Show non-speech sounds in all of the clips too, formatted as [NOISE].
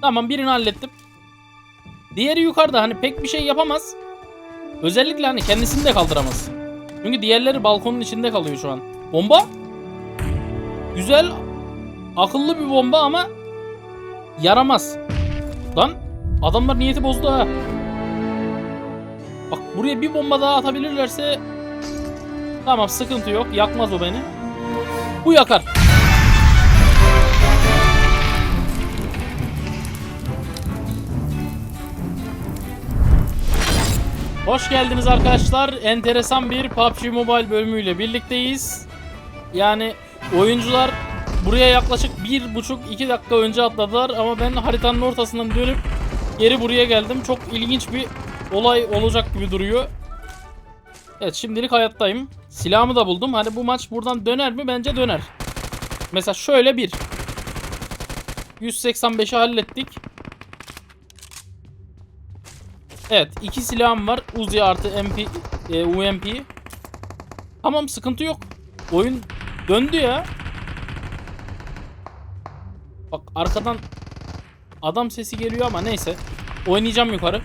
Tamam birini hallettim. Diğeri yukarıda hani pek bir şey yapamaz. Özellikle hani kendisini de kaldıramaz. Çünkü diğerleri balkonun içinde kalıyor şu an. Bomba? Güzel, akıllı bir bomba ama yaramaz. Lan adamlar niyeti bozdu ha. Bak buraya bir bomba daha atabilirlerse tamam sıkıntı yok. Yakmaz o beni. Bu yakar. Hoş geldiniz arkadaşlar. Enteresan bir PUBG Mobile bölümüyle birlikteyiz. Yani oyuncular buraya yaklaşık 1,5-2 dakika önce atladılar ama ben haritanın ortasından dönüp geri buraya geldim. Çok ilginç bir olay olacak gibi duruyor. Evet şimdilik hayattayım. Silahımı da buldum. Hani bu maç buradan döner mi? Bence döner. Mesela şöyle bir. 185'i hallettik. Evet iki silahım var. Uzi artı MP, e, UMP. Tamam sıkıntı yok. Oyun döndü ya. Bak arkadan adam sesi geliyor ama neyse. Oynayacağım yukarı.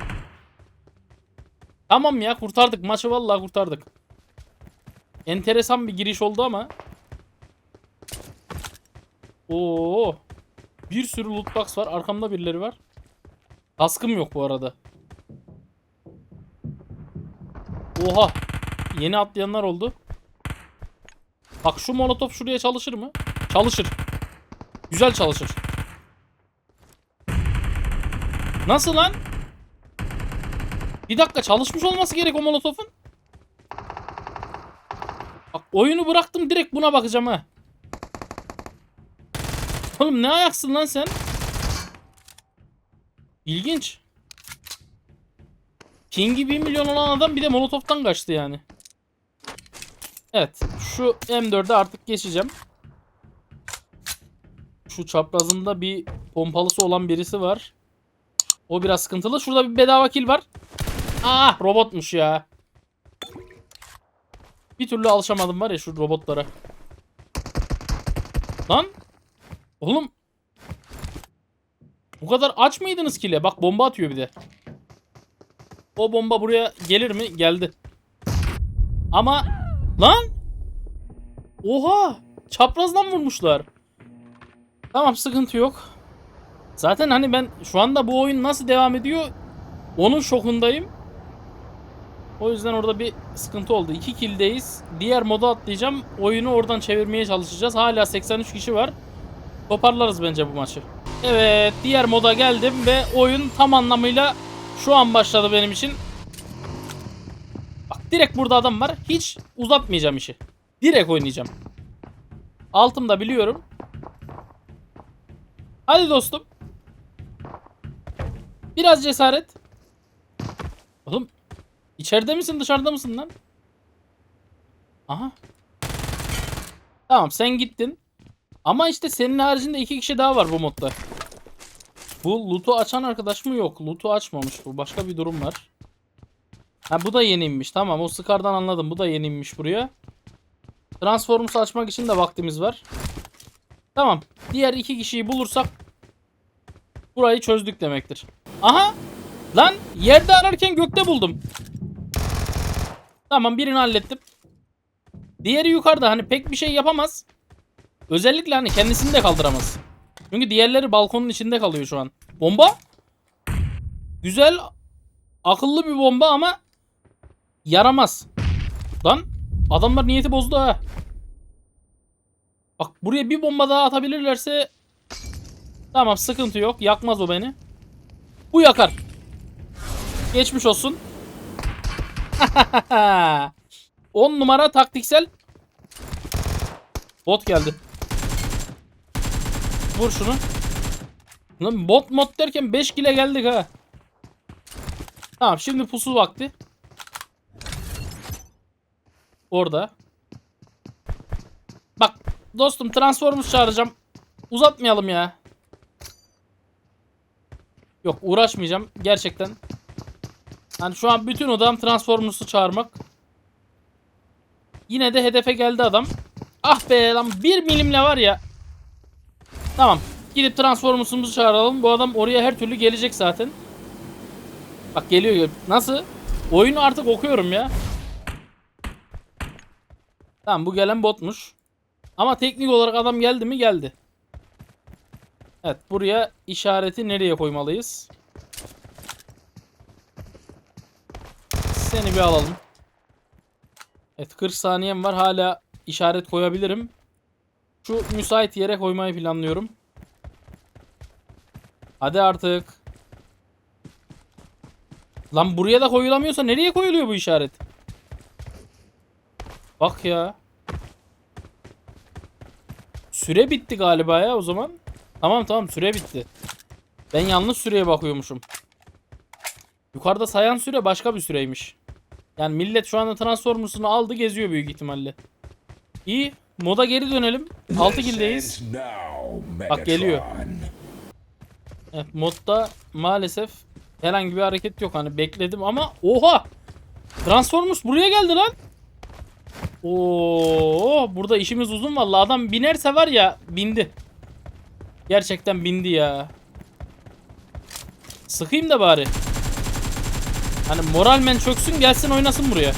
Tamam ya kurtardık. Maçı vallahi kurtardık. Enteresan bir giriş oldu ama. Oo. Bir sürü loot box var. Arkamda birileri var. Kaskım yok bu arada. Oha. Yeni atlayanlar oldu. Bak şu molotof şuraya çalışır mı? Çalışır. Güzel çalışır. Nasıl lan? Bir dakika çalışmış olması gerek o molotofun. Bak oyunu bıraktım direkt buna bakacağım ha. Oğlum ne ayaksın lan sen? İlginç. King'i 1 milyon olan adam bir de molotoftan kaçtı yani. Evet. Şu M4'e artık geçeceğim. Şu çaprazında bir pompalısı olan birisi var. O biraz sıkıntılı. Şurada bir bedava kill var. Ah robotmuş ya. Bir türlü alışamadım var ya şu robotlara. Lan. Oğlum. Bu kadar aç mıydınız kill'e? Bak bomba atıyor bir de. O bomba buraya gelir mi? Geldi. Ama lan Oha! Çaprazdan vurmuşlar. Tamam sıkıntı yok. Zaten hani ben şu anda bu oyun nasıl devam ediyor onun şokundayım. O yüzden orada bir sıkıntı oldu. 2 kill'deyiz. Diğer moda atlayacağım. Oyunu oradan çevirmeye çalışacağız. Hala 83 kişi var. Toparlarız bence bu maçı. Evet, diğer moda geldim ve oyun tam anlamıyla şu an başladı benim için. Bak direkt burada adam var. Hiç uzatmayacağım işi. Direkt oynayacağım. Altımda biliyorum. Hadi dostum. Biraz cesaret. Oğlum içeride misin dışarıda mısın lan? Aha. Tamam sen gittin. Ama işte senin haricinde iki kişi daha var bu modda. Bu loot'u açan arkadaş mı yok? Loot'u açmamış bu. Başka bir durum var. Ha bu da yeniymiş. Tamam o Scar'dan anladım. Bu da yeniymiş buraya. Transformers'ı açmak için de vaktimiz var. Tamam. Diğer iki kişiyi bulursak burayı çözdük demektir. Aha! Lan yerde ararken gökte buldum. Tamam birini hallettim. Diğeri yukarıda hani pek bir şey yapamaz. Özellikle hani kendisini de kaldıramaz. Çünkü diğerleri balkonun içinde kalıyor şu an. Bomba? Güzel akıllı bir bomba ama yaramaz. Lan adamlar niyeti bozdu ha. Bak buraya bir bomba daha atabilirlerse tamam sıkıntı yok. Yakmaz o beni. Bu yakar. Geçmiş olsun. [LAUGHS] 10 numara taktiksel. Bot geldi. Vur şunu. Lan bot mod derken 5 kile geldik ha. Tamam şimdi pusu vakti. Orada. Bak dostum Transformers çağıracağım. Uzatmayalım ya. Yok uğraşmayacağım gerçekten. Yani şu an bütün odam Transformers'ı çağırmak. Yine de hedefe geldi adam. Ah be lan bir milimle var ya. Tamam. Gidip Transformers'ımızı çağıralım. Bu adam oraya her türlü gelecek zaten. Bak geliyor. Nasıl? Oyunu artık okuyorum ya. Tamam bu gelen botmuş. Ama teknik olarak adam geldi mi? Geldi. Evet buraya işareti nereye koymalıyız? Seni bir alalım. Evet 40 saniyem var. Hala işaret koyabilirim. Şu müsait yere koymayı planlıyorum. Hadi artık. Lan buraya da koyulamıyorsa nereye koyuluyor bu işaret? Bak ya. Süre bitti galiba ya o zaman. Tamam tamam süre bitti. Ben yanlış süreye bakıyormuşum. Yukarıda sayan süre başka bir süreymiş. Yani millet şu anda Transformers'ını aldı geziyor büyük ihtimalle. İyi. Moda geri dönelim. 6 kildeyiz. Bak geliyor. Evet, modda maalesef herhangi bir hareket yok. Hani bekledim ama oha! Transformers buraya geldi lan. Oo, burada işimiz uzun vallahi. Adam binerse var ya bindi. Gerçekten bindi ya. Sıkayım da bari. Hani moralmen çöksün gelsin oynasın buraya.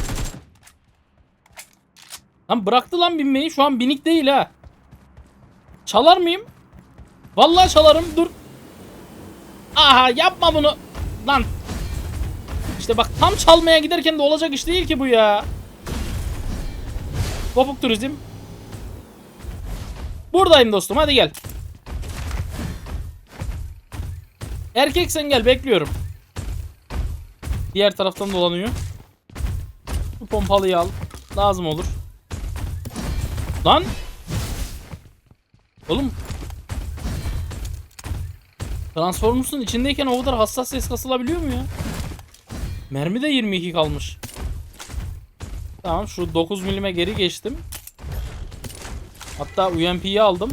Lan bıraktı lan binmeyi. Şu an binik değil ha. Çalar mıyım? Vallahi çalarım. Dur. Aha yapma bunu. Lan. İşte bak tam çalmaya giderken de olacak iş değil ki bu ya. Kopuk turizm. Buradayım dostum hadi gel. Erkeksen gel bekliyorum. Diğer taraftan dolanıyor. Bu pompalıyı al. Lazım olur. Lan. Oğlum. Transformers'ın içindeyken o kadar hassas ses kasılabiliyor mu ya? Mermi de 22 kalmış. Tamam şu 9 milime geri geçtim. Hatta UMP'yi aldım.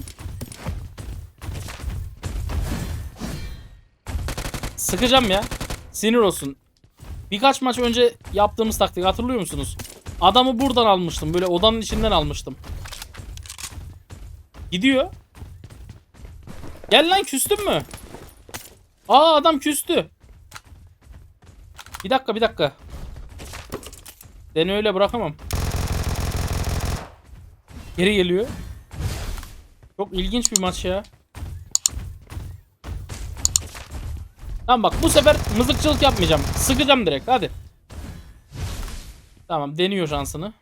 Sıkacağım ya. Sinir olsun. Birkaç maç önce yaptığımız taktik hatırlıyor musunuz? Adamı buradan almıştım. Böyle odanın içinden almıştım. Gidiyor. Gel lan küstün mü? Aa adam küstü. Bir dakika bir dakika. Seni öyle bırakamam. Geri geliyor. Çok ilginç bir maç ya. Tamam bak bu sefer mızıkçılık yapmayacağım. Sıkacağım direkt hadi. Tamam deniyor şansını.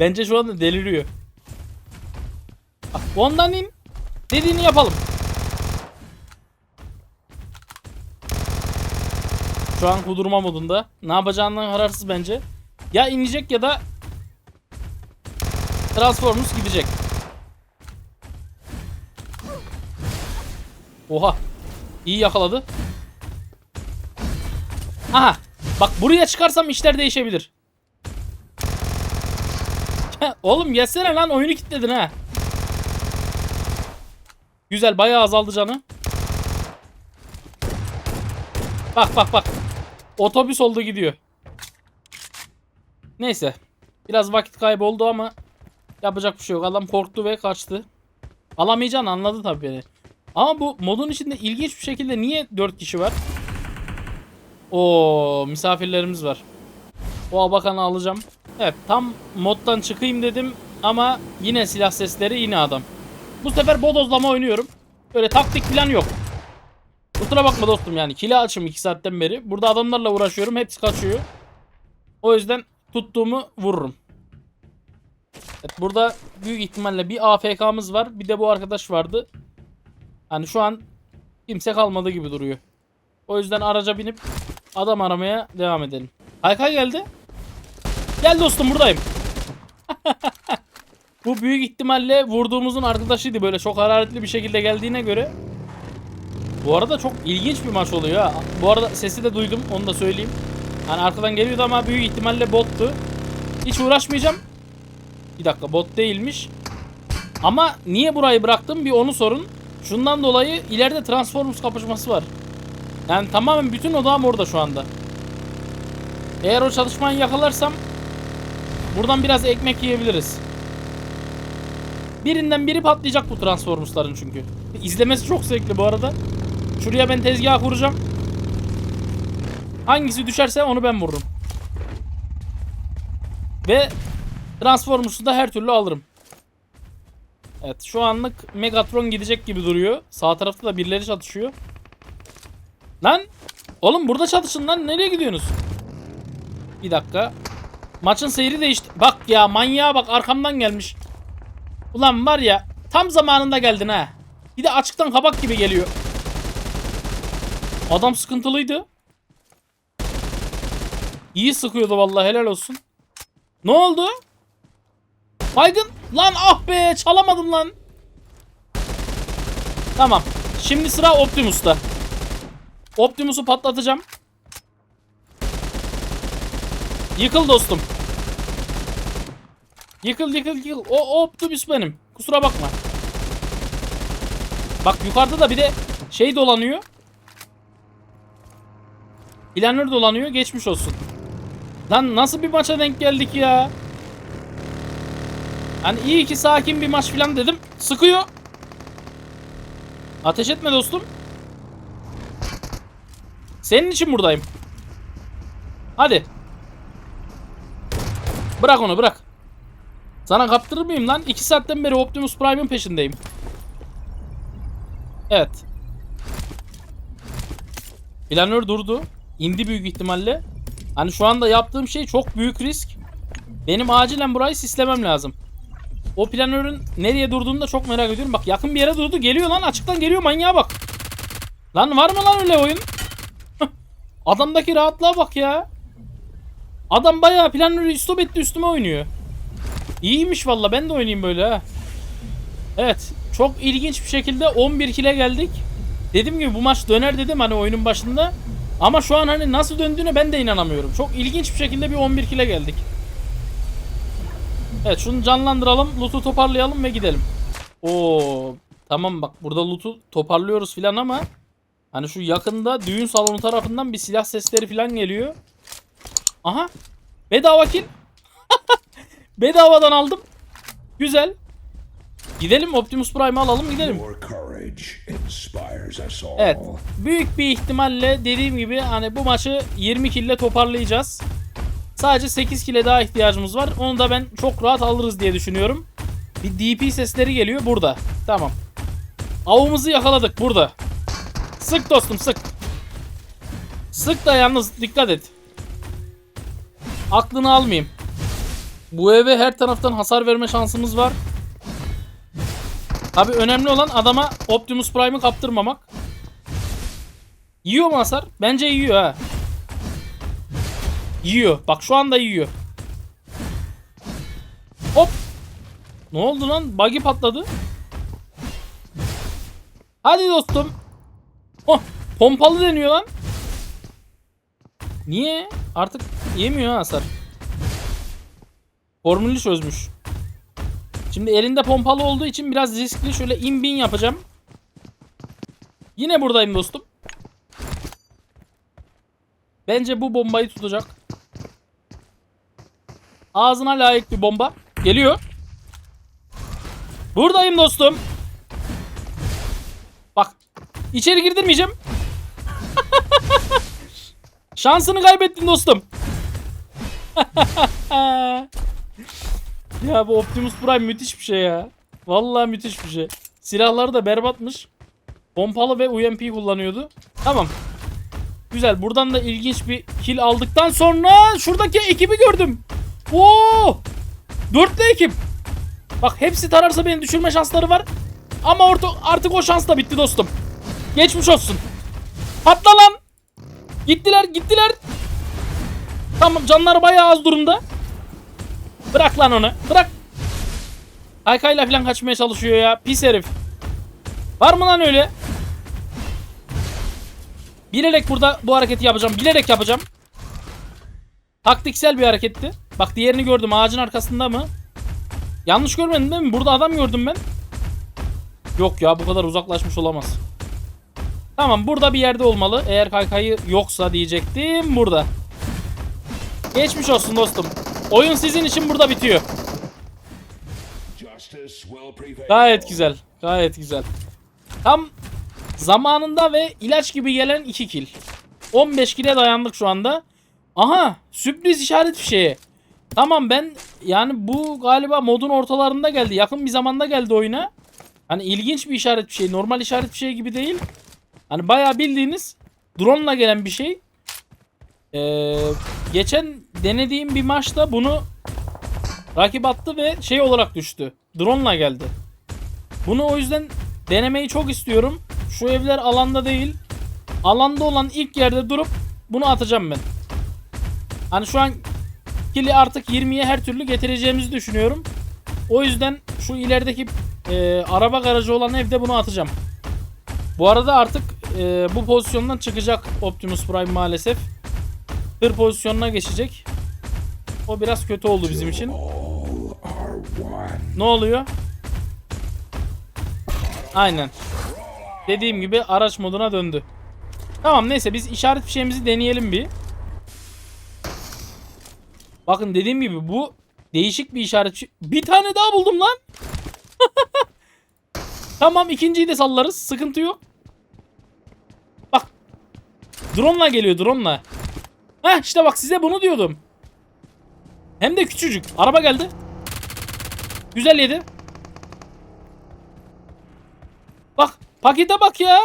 Bence şu anda deliriyor. Ondan in. Dediğini yapalım. Şu an kudurma modunda. Ne yapacağından kararsız bence. Ya inecek ya da Transformers gidecek. Oha. İyi yakaladı. Aha. Bak buraya çıkarsam işler değişebilir. [LAUGHS] Oğlum yesene lan oyunu kilitledin ha. Güzel bayağı azaldı canı. Bak bak bak. Otobüs oldu gidiyor. Neyse. Biraz vakit kaybı oldu ama yapacak bir şey yok. Adam korktu ve kaçtı. Alamayacağını anladı tabii beni. Ama bu modun içinde ilginç bir şekilde niye 4 kişi var? O misafirlerimiz var. O abakanı alacağım. Evet tam moddan çıkayım dedim ama yine silah sesleri yine adam. Bu sefer bodozlama oynuyorum. Böyle taktik falan yok. Kusura bakma dostum yani. Kili açım 2 saatten beri. Burada adamlarla uğraşıyorum. Hepsi kaçıyor. O yüzden tuttuğumu vururum. Evet, burada büyük ihtimalle bir AFK'mız var. Bir de bu arkadaş vardı. Hani şu an kimse kalmadı gibi duruyor. O yüzden araca binip adam aramaya devam edelim. Kaykay geldi. Gel dostum buradayım. [LAUGHS] bu büyük ihtimalle vurduğumuzun arkadaşıydı. Böyle çok hararetli bir şekilde geldiğine göre. Bu arada çok ilginç bir maç oluyor ha. Bu arada sesi de duydum onu da söyleyeyim. Hani arkadan geliyordu ama büyük ihtimalle bottu. Hiç uğraşmayacağım. Bir dakika bot değilmiş. Ama niye burayı bıraktım bir onu sorun. Şundan dolayı ileride Transformers kapışması var. Yani tamamen bütün odağım orada şu anda. Eğer o çalışmayı yakalarsam buradan biraz ekmek yiyebiliriz. Birinden biri patlayacak bu Transformers'ların çünkü. İzlemesi çok zevkli bu arada. Şuraya ben tezgah kuracağım. Hangisi düşerse onu ben vururum. Ve Transformers'ı da her türlü alırım. Evet şu anlık Megatron gidecek gibi duruyor. Sağ tarafta da birileri çatışıyor. Lan! Oğlum burada çatışın lan. Nereye gidiyorsunuz? Bir dakika. Maçın seyri değişti. Bak ya manyağa bak arkamdan gelmiş. Ulan var ya tam zamanında geldin ha. Bir de açıktan kabak gibi geliyor. Adam sıkıntılıydı. İyi sıkıyordu vallahi helal olsun. Ne oldu? Baygın. Lan ah be çalamadım lan. Tamam. Şimdi sıra Optimus'ta. Optimus'u patlatacağım. Yıkıl dostum. Yıkıl yıkıl yıkıl. O, Optimus benim. Kusura bakma. Bak yukarıda da bir de şey dolanıyor. Planör dolanıyor. Geçmiş olsun. Lan nasıl bir maça denk geldik ya? Hani iyi ki sakin bir maç falan dedim. Sıkıyor. Ateş etme dostum. Senin için buradayım. Hadi. Bırak onu bırak. Sana kaptırır mıyım lan? 2 saatten beri Optimus Prime'ın peşindeyim. Evet. Planör durdu. İndi büyük ihtimalle. Hani şu anda yaptığım şey çok büyük risk. Benim acilen burayı sislemem lazım. O planörün nereye durduğunu da çok merak ediyorum. Bak yakın bir yere durdu. Geliyor lan açıktan geliyor manyağa bak. Lan var mı lan öyle oyun? Adamdaki rahatlığa bak ya. Adam bayağı planörü stop etti üstüme oynuyor. İyiymiş valla ben de oynayayım böyle ha. Evet çok ilginç bir şekilde 11 kile geldik. Dediğim gibi bu maç döner dedim hani oyunun başında. Ama şu an hani nasıl döndüğüne ben de inanamıyorum. Çok ilginç bir şekilde bir 11 kile geldik. Evet şunu canlandıralım. Loot'u toparlayalım ve gidelim. Oo tamam bak burada loot'u toparlıyoruz filan ama hani şu yakında düğün salonu tarafından bir silah sesleri filan geliyor. Aha. Bedava kill. [LAUGHS] Bedavadan aldım. Güzel. Gidelim Optimus Prime'ı alalım gidelim. Evet. Büyük bir ihtimalle dediğim gibi hani bu maçı 20 kille toparlayacağız. Sadece 8 kile daha ihtiyacımız var. Onu da ben çok rahat alırız diye düşünüyorum. Bir DP sesleri geliyor burada. Tamam. Avımızı yakaladık burada. Sık dostum sık. Sık da yalnız dikkat et. Aklını almayayım. Bu eve her taraftan hasar verme şansımız var. Tabi önemli olan adama Optimus Prime'ı kaptırmamak. Yiyor mu hasar? Bence yiyor ha. Yiyor. Bak şu anda yiyor. Hop. Ne oldu lan? Buggy patladı. Hadi dostum. Oh, pompalı deniyor lan. Niye? Artık yemiyor ha hasar. Formülü çözmüş. Şimdi elinde pompalı olduğu için biraz riskli. Şöyle in bin yapacağım. Yine buradayım dostum. Bence bu bombayı tutacak. Ağzına layık bir bomba. Geliyor. Buradayım dostum. Bak. içeri girdirmeyeceğim. [LAUGHS] Şansını kaybettin dostum. [LAUGHS] ya bu Optimus Prime müthiş bir şey ya. Vallahi müthiş bir şey. Silahları da berbatmış. Pompalı ve UMP kullanıyordu. Tamam. Güzel. Buradan da ilginç bir kill aldıktan sonra şuradaki ekibi gördüm. Oo! Dörtlü ekip. Bak hepsi tararsa beni düşürme şansları var. Ama orta, artık o şans da bitti dostum. Geçmiş olsun. Patla lan. Gittiler gittiler. Tamam canları bayağı az durumda. Bırak lan onu. Bırak. Kaykayla falan kaçmaya çalışıyor ya. Pis herif. Var mı lan öyle? Bilerek burada bu hareketi yapacağım. Bilerek yapacağım. Taktiksel bir hareketti. Bak diğerini gördüm. Ağacın arkasında mı? Yanlış görmedin değil mi? Burada adam gördüm ben. Yok ya bu kadar uzaklaşmış olamaz. Tamam burada bir yerde olmalı. Eğer kaykayı yoksa diyecektim. Burada. Geçmiş olsun dostum. Oyun sizin için burada bitiyor. Gayet güzel. Gayet güzel. Tam zamanında ve ilaç gibi gelen 2 kill. 15 kill'e dayandık şu anda. Aha sürpriz işaret fişeği. Tamam ben yani bu galiba modun ortalarında geldi. Yakın bir zamanda geldi oyuna. Hani ilginç bir işaret fişeği. Normal işaret fişeği gibi değil. Hani bayağı bildiğiniz drone ile gelen bir şey. Ee, geçen denediğim bir maçta bunu rakip attı ve şey olarak düştü. Drone ile geldi. Bunu o yüzden denemeyi çok istiyorum. Şu evler alanda değil. Alanda olan ilk yerde durup bunu atacağım ben. Hani şu an kili artık 20'ye her türlü getireceğimizi düşünüyorum. O yüzden şu ilerideki e, araba garajı olan evde bunu atacağım. Bu arada artık e, bu pozisyondan çıkacak Optimus Prime maalesef. Hır pozisyonuna geçecek. O biraz kötü oldu bizim için. Ne oluyor? Aynen. Dediğim gibi araç moduna döndü. Tamam neyse biz işaret fişeğimizi deneyelim bir. Bakın dediğim gibi bu değişik bir işaret Bir tane daha buldum lan. [LAUGHS] tamam ikinciyi de sallarız. Sıkıntı yok. Bak. Drone'la geliyor drone'la. Heh işte bak size bunu diyordum. Hem de küçücük. Araba geldi. Güzel yedi. Bak pakete bak ya.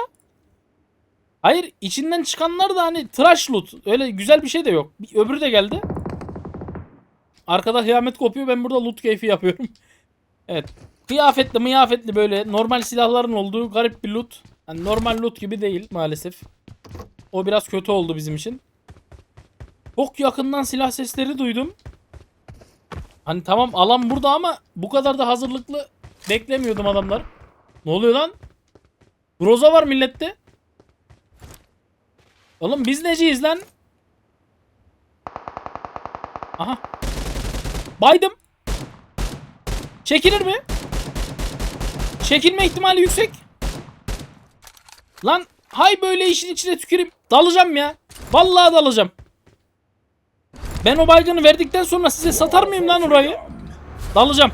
Hayır içinden çıkanlar da hani trash loot. Öyle güzel bir şey de yok. Bir öbürü de geldi. Arkada kıyamet kopuyor ben burada loot keyfi yapıyorum. [LAUGHS] evet. Kıyafetli mıyafetli böyle normal silahların olduğu garip bir loot. Yani normal loot gibi değil maalesef. O biraz kötü oldu bizim için. Çok yakından silah sesleri duydum. Hani tamam alan burada ama bu kadar da hazırlıklı beklemiyordum adamlar. Ne oluyor lan? Groza var millette. Oğlum biz neciyiz lan? Aha. Baydım. Çekilir mi? Çekilme ihtimali yüksek. Lan hay böyle işin içine tüküreyim. Dalacağım ya. Vallahi dalacağım. Ben o baygını verdikten sonra size satar mıyım lan orayı? Dalacağım.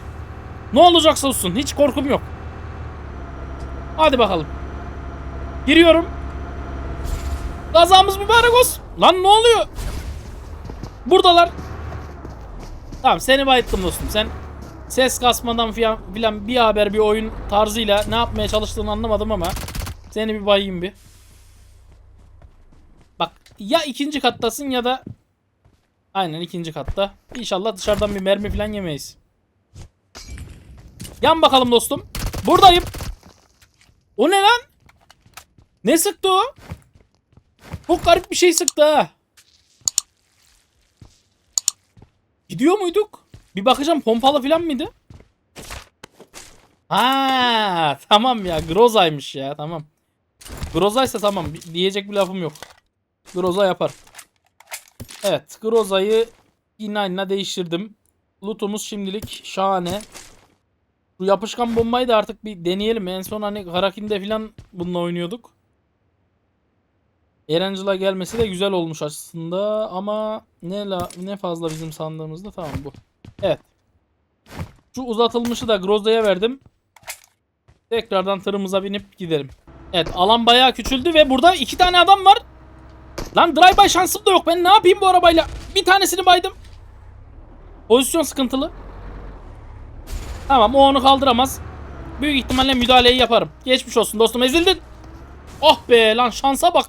Ne olacaksa olsun. Hiç korkum yok. Hadi bakalım. Giriyorum. Gazamız mübarek olsun. Lan ne oluyor? Buradalar. Tamam seni bayıttım dostum. Sen ses kasmadan filan bir haber bir oyun tarzıyla ne yapmaya çalıştığını anlamadım ama seni bir bayayım bir. Bak ya ikinci kattasın ya da Aynen ikinci katta. İnşallah dışarıdan bir mermi falan yemeyiz. Yan bakalım dostum. Buradayım. O ne lan? Ne sıktı o? Çok garip bir şey sıktı ha. Gidiyor muyduk? Bir bakacağım pompalı falan mıydı? Ha tamam ya Groza'ymış ya tamam. Groza'ysa tamam diyecek bir lafım yok. Groza yapar. Evet Groza'yı inanla değiştirdim. Lootumuz şimdilik şahane. Bu yapışkan bombayı da artık bir deneyelim. En son hani Karakin'de falan bununla oynuyorduk. Erangel'a gelmesi de güzel olmuş aslında ama ne la, ne fazla bizim sandığımızda tamam bu. Evet. Şu uzatılmışı da Groza'ya verdim. Tekrardan tırımıza binip gidelim. Evet alan bayağı küçüldü ve burada iki tane adam var. Lan drive-by şansım da yok. Ben ne yapayım bu arabayla? Bir tanesini baydım. Pozisyon sıkıntılı. Tamam o onu kaldıramaz. Büyük ihtimalle müdahaleyi yaparım. Geçmiş olsun dostum ezildin. Oh be lan şansa bak.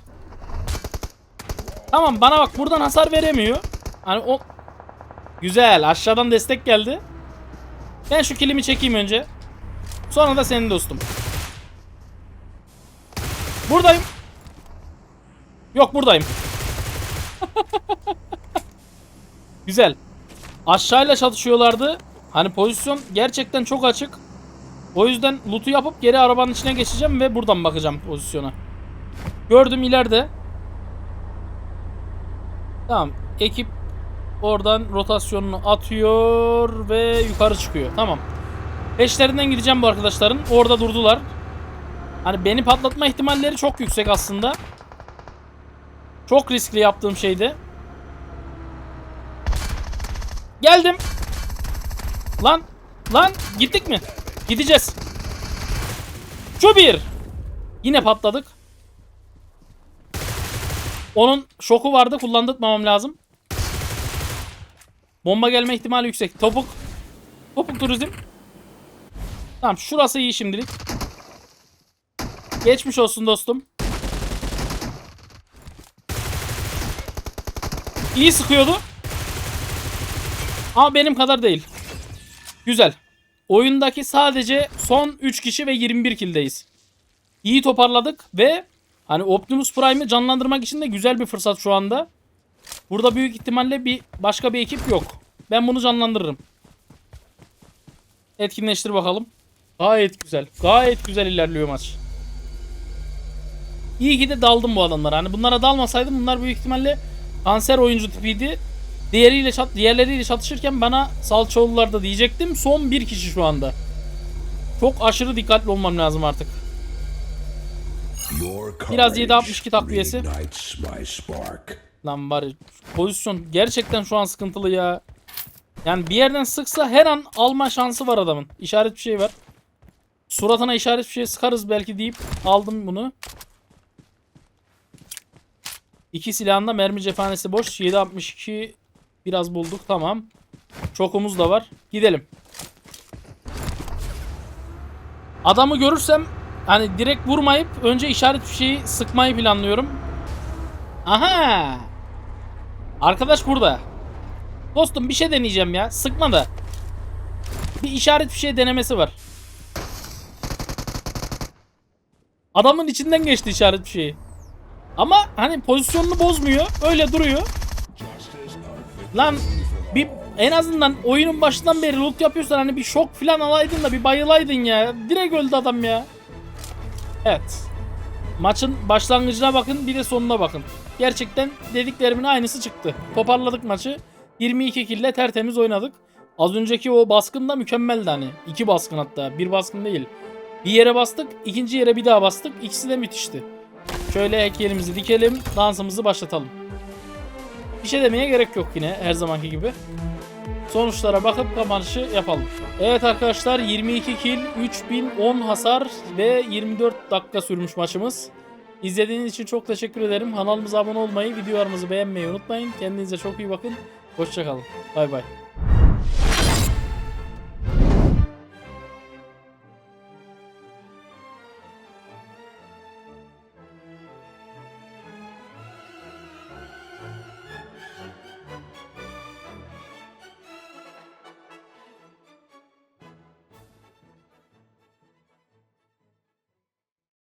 Tamam bana bak buradan hasar veremiyor. Hani o... Güzel aşağıdan destek geldi. Ben şu kilimi çekeyim önce. Sonra da senin dostum. Buradayım. Yok buradayım. [LAUGHS] Güzel. Aşağıyla çatışıyorlardı. Hani pozisyon gerçekten çok açık. O yüzden loot'u yapıp geri arabanın içine geçeceğim ve buradan bakacağım pozisyona. Gördüm ileride. Tamam. Ekip oradan rotasyonunu atıyor ve yukarı çıkıyor. Tamam. Peşlerinden gideceğim bu arkadaşların. Orada durdular. Hani beni patlatma ihtimalleri çok yüksek aslında. Çok riskli yaptığım şeydi. Geldim. Lan. Lan gittik mi? Gideceğiz. Şu bir. Yine patladık. Onun şoku vardı. Kullandırtmamam lazım. Bomba gelme ihtimali yüksek. Topuk. Topuk turizm. Tamam şurası iyi şimdilik. Geçmiş olsun dostum. İyi sıkıyordu. Ama benim kadar değil. Güzel. Oyundaki sadece son 3 kişi ve 21 killdeyiz. İyi toparladık ve hani Optimus Prime'ı canlandırmak için de güzel bir fırsat şu anda. Burada büyük ihtimalle bir başka bir ekip yok. Ben bunu canlandırırım. Etkinleştir bakalım. Gayet güzel. Gayet güzel ilerliyor maç. İyi ki de daldım bu adamlara. Hani bunlara dalmasaydım bunlar büyük ihtimalle kanser oyuncu tipiydi. Diğeriyle çat, diğerleriyle çatışırken bana salçalılar da diyecektim. Son bir kişi şu anda. Çok aşırı dikkatli olmam lazım artık. Biraz courage 7.62 takviyesi. Lan bari pozisyon gerçekten şu an sıkıntılı ya. Yani bir yerden sıksa her an alma şansı var adamın. İşaret bir şey var. Suratına işaret bir şey sıkarız belki deyip aldım bunu. İki silahında mermi cephanesi boş. 7.62 biraz bulduk tamam. Çokumuz da var. Gidelim. Adamı görürsem hani direkt vurmayıp önce işaret bir şeyi sıkmayı planlıyorum. Aha. Arkadaş burada. Dostum bir şey deneyeceğim ya. Sıkma da. Bir işaret şey denemesi var. Adamın içinden geçti işaret bir şeyi. Ama hani pozisyonunu bozmuyor. Öyle duruyor. Lan bir en azından oyunun başından beri loot yapıyorsan hani bir şok falan alaydın da bir bayılaydın ya. Direkt öldü adam ya. Evet. Maçın başlangıcına bakın bir de sonuna bakın. Gerçekten dediklerimin aynısı çıktı. Toparladık maçı. 22 kille tertemiz oynadık. Az önceki o baskın da mükemmeldi hani. İki baskın hatta. Bir baskın değil. Bir yere bastık. ikinci yere bir daha bastık. İkisi de müthişti. Şöyle heykelimizi dikelim. Dansımızı başlatalım. Bir şey demeye gerek yok yine her zamanki gibi. Sonuçlara bakıp kapanışı yapalım. Evet arkadaşlar 22 kill, 3010 hasar ve 24 dakika sürmüş maçımız. İzlediğiniz için çok teşekkür ederim. Kanalımıza abone olmayı, videolarımızı beğenmeyi unutmayın. Kendinize çok iyi bakın. Hoşçakalın. Bay bay.